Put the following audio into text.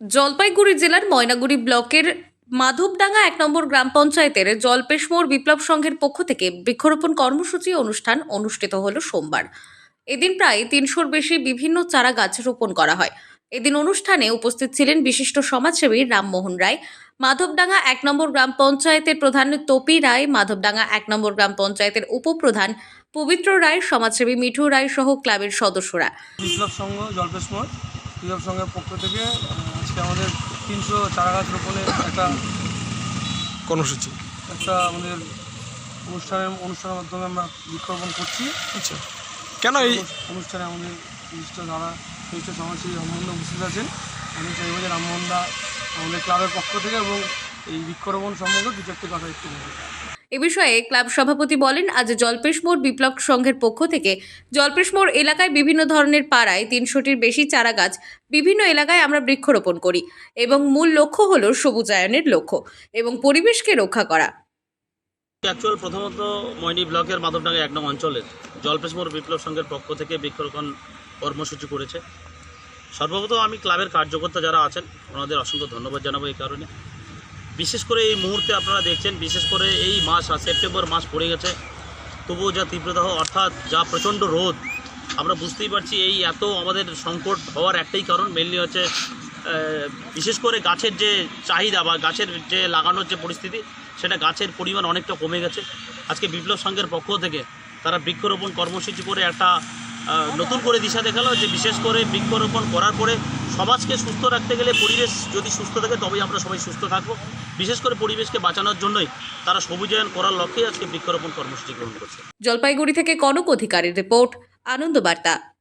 জলপাইগুড়ি জেলার ময়নাগুড়ি ব্লকের মাধবডাঙ্গা এক নম্বর গ্রাম পঞ্চায়েতের জলপেশমোর বিপ্লব সংঘের পক্ষ থেকে বৃক্ষরোপণ কর্মসূচি অনুষ্ঠান অনুষ্ঠিত হলো সোমবার। এদিন প্রায় তিনশোর বেশি বিভিন্ন চারা গাছ রোপণ করা হয়। এদিন অনুষ্ঠানে উপস্থিত ছিলেন বিশিষ্ট সমাজসেবী রামমোহন রায়, মাধবডাঙ্গা এক নম্বর গ্রাম পঞ্চায়েতের প্রধান তপি রায়, মাধবডাঙ্গা এক নম্বর গ্রাম পঞ্চায়েতের উপপ্রধান পবিত্র রায়, সমাজসেবী মিঠু রায় সহ ক্লাবের সদস্যরা। বিপ্লব সংঘ জলপেশ মোড় বিপ্লব সংঘের পক্ষ থেকে আজকে আমাদের তিনশো চারা গাছ রোপণের একটা কর্মসূচি। একটা আমাদের অনুষ্ঠানের অনুষ্ঠানের মাধ্যমে আমরা বৃক্ষরোপণ করছি। আচ্ছা। কেন এই অনুষ্ঠানে আমাদের বিশিষ্ট যারা বিশিষ্ট সমাজসেবী রামমোহন উপস্থিত আছেন আমি চাইব যে রামমোহন আমাদের ক্লাবের পক্ষ থেকে এবং এই বৃক্ষরোপণ সম্বন্ধে দু চারটি কথা একটু বলবেন এ বিষয়ে ক্লাব সভাপতি বলেন, আজ জলপেশমোড় বিপ্লব সংঘের পক্ষ থেকে জলপেশমোড় এলাকায় বিভিন্ন ধরনের পাড়ায় তিনশোটির বেশি চারা গাছ বিভিন্ন এলাকায় আমরা বৃক্ষরোপণ করি এবং মূল লক্ষ্য হল সবুজায়নের লক্ষ্য এবং পরিবেশকে রক্ষা করা। অ্যাকচুয়াল প্রথমত ময়নি ব্লকের মাধবডাঙ্গা এক নং অঞ্চলের জলপেশমোর বিপ্লব সংঘের পক্ষ থেকে বৃক্ষরোপণ কর্মসূচি করেছে। সর্বপ্রথম আমি ক্লাবের কার্যকর্তা যারা আছেন, ওনাদের অসংখ্য ধন্যবাদ জানাব এই কারণে। বিশেষ করে এই মুহূর্তে আপনারা দেখছেন, বিশেষ করে এই মাস সেপ্টেম্বর মাস পড়ে গেছে। তবুও যা তীব্রতাহ, অর্থাৎ যা প্রচণ্ড রোদ, আমরা বুঝতেই পারছি এই এত আমাদের সংকট হওয়ার একটাই কারণ মেনলি হচ্ছে বিশেষ করে গাছের যে চাহিদা বা গাছের যে লাগানোর যে পরিস্থিতি, সেটা গাছের পরিমাণ অনেকটা কমে গেছে। আজকে বিপ্লব সংঘের পক্ষ থেকে তারা বৃক্ষরোপণ কর্মসূচি করে একটা নতুন করে দিশা দেখাল যে বিশেষ করে বৃক্ষরোপণ করার পরে সমাজকে সুস্থ রাখতে গেলে পরিবেশ যদি সুস্থ থাকে, তবেই আমরা সবাই সুস্থ থাকব। বিশেষ করে পরিবেশকে বাঁচানোর জন্যই তারা সবুজায়ন করার লক্ষ্যে আজকে বৃক্ষরোপণ কর্মসূচি গ্রহণ করছে। জলপাইগুড়ি থেকে কনক অধিকারীর রিপোর্ট, আনন্দ বার্তা।